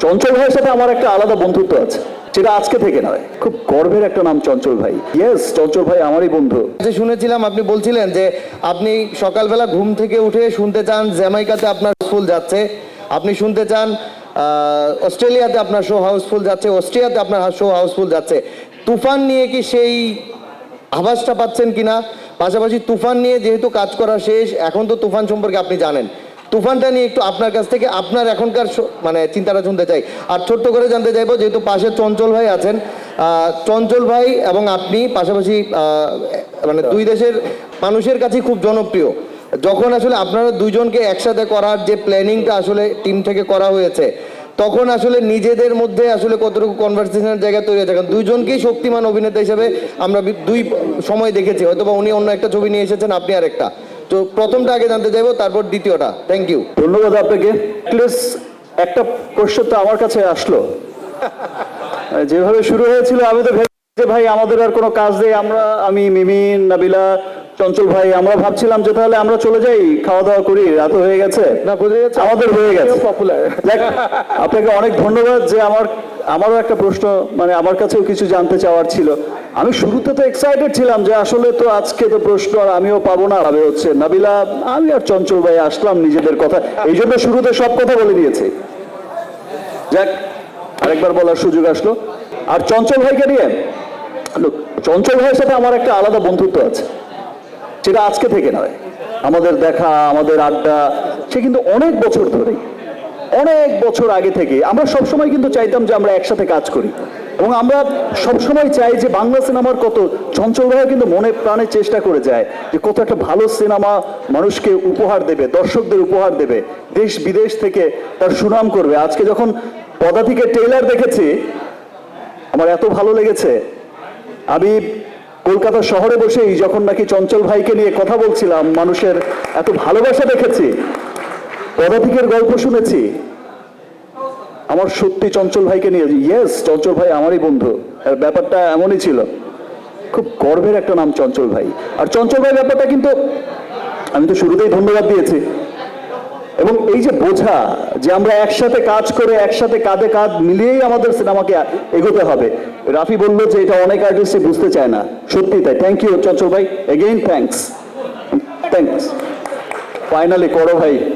চঞ্চল ভাইয়ের সাথে আমার একটা আলাদা বন্ধুত্ব আছে সেটা আজকে থেকে নয়, খুব গর্বের একটা নাম চঞ্চল ভাই। ইয়েস চঞ্চল ভাই আমারই বন্ধু। যে শুনেছিলাম আপনি বলছিলেন যে আপনি সকালবেলা ঘুম থেকে উঠে শুনতে চান জ্যামাইকাতে আপনার ফুল যাচ্ছে। আপনি শুনতে চান অস্ট্রেলিয়াতে আপনার শো হাউসফুল যাচ্ছে, অস্ট্রিয়াতে আপনার শো হাউসফুল যাচ্ছে। তুফান নিয়ে কি সেই আভাসটা পাচ্ছেন কিনা? পাশাপাশি তুফান নিয়ে যেহেতু কাজ করা শেষ, এখন তো তুফান সম্পর্কে আপনি জানেন। তুফানটা নিয়ে একটু আপনার কাছ থেকে আপনার এখনকার মানে চিন্তাটা শুনতে চাই। আর ছোট্ট করে জানতে চাইব, যেহেতু পাশে চঞ্চল ভাই আছেন চঞ্চল ভাই এবং আপনি পাশাপাশি মানে দুই দেশের মানুষের কাছে খুব জনপ্রিয়। যখন আসলে আপনারা দুইজনকে একসাথে করার যে প্ল্যানিংটা আসলে টিম থেকে করা হয়েছে, তখন আসলে নিজেদের মধ্যে আসলে কতটুকু কনভারসেশনের জায়গা তৈরি হয়েছে? কারণ দুইজনকেই শক্তিমান অভিনেতা হিসেবে আমরা দুই সময় দেখেছি। হয়তো বা উনি অন্য একটা ছবি নিয়ে এসেছেন, আপনি আর একটা তো প্রথমটা আগে জানতে চাইব, তারপর দ্বিতীয়টা। থ্যাংক ইউ ধন্যবাদ আপনাকে। প্লিজ একটা প্রশ্ন তো আমার কাছে আসলো। যেভাবে শুরু হয়েছিল, আমি তো ভেবে যে, ভাই, আমাদের আর কোনো কাজ নেই। আমরা, আমি, মিমিন, নাবিলা চঞ্চল ভাই আমরা ভাবছিলাম যে তাহলে আমরা চলে যাই খাওয়া দাওয়া করি রাত হয়ে গেছে। না বোঝা যাচ্ছে আমাদের হয়ে গেছে। পপুলার আপনাকে অনেক ধন্যবাদ যে আমার আমারও একটা প্রশ্ন মানে আমার কাছেও কিছু জানতে চাওয়ার ছিল। আমি শুরুতে তো এক্সাইটেড ছিলাম যে আসলে তো আজকে তো প্রশ্ন আর আমিও পাবো না আমি হচ্ছে। নাবিলা আমি আর চঞ্চল ভাই আসলাম নিজেদের কথা। এই জন্য শুরুতে সব কথা বলে দিয়েছি। যাক আরেকবার বলার সুযোগ আসলো। আর চঞ্চল ভাইকে নিয়ে চঞ্চল ভাইয়ের সাথে আমার একটা আলাদা বন্ধুত্ব আছে। সেটা আজকে থেকে নয়। আমাদের দেখা, আমাদের আড্ডা, সে কিন্তু অনেক বছর ধরেই, অনেক বছর আগে থেকে আমরা সবসময় কিন্তু চাইতাম যে আমরা একসাথে কাজ করি। এবং আমরা সবসময় চাই যে বাংলা সিনেমার কত চঞ্চল ভাইয়া কিন্তু মনে প্রাণে চেষ্টা করে যায় যে কত একটা ভালো সিনেমা মানুষকে উপহার দেবে, দর্শকদের উপহার দেবে, দেশ বিদেশ থেকে তার সুনাম করবে। আজকে যখন পদাতিকের ট্রেলার দেখেছি, আমার এত ভালো লেগেছে। আমি কলকাতা শহরে বসেই যখন নাকি চঞ্চল ভাইকে নিয়ে কথা বলছিলাম, মানুষের এত ভালোবাসা দেখেছি পদাতিকের গল্প শুনেছি। আমার সত্যি চঞ্চল ভাইকে নিয়ে ইয়েস চঞ্চল ভাই আমারই বন্ধু। আর ব্যাপারটা এমনই ছিল, খুব গর্বের একটা নাম চঞ্চল ভাই। আর চঞ্চল ভাই ব্যাপারটা কিন্তু আমি তো শুরুতেই ধন্যবাদ দিয়েছি। এবং এই যে বোঝা যে আমরা একসাথে কাজ করে, একসাথে কাঁধে কাঁধ মিলিয়েই আমাদের সিনেমাকে এগোতে হবে রাফি বলল যে এটা অনেক আর্টিস্টই বুঝতে চায় না। সত্যি তাই। থ্যাংক ইউ চঞ্চল ভাই। এগেইন থ্যাংকস থ্যাংকস ফাইনালি করো ভাই।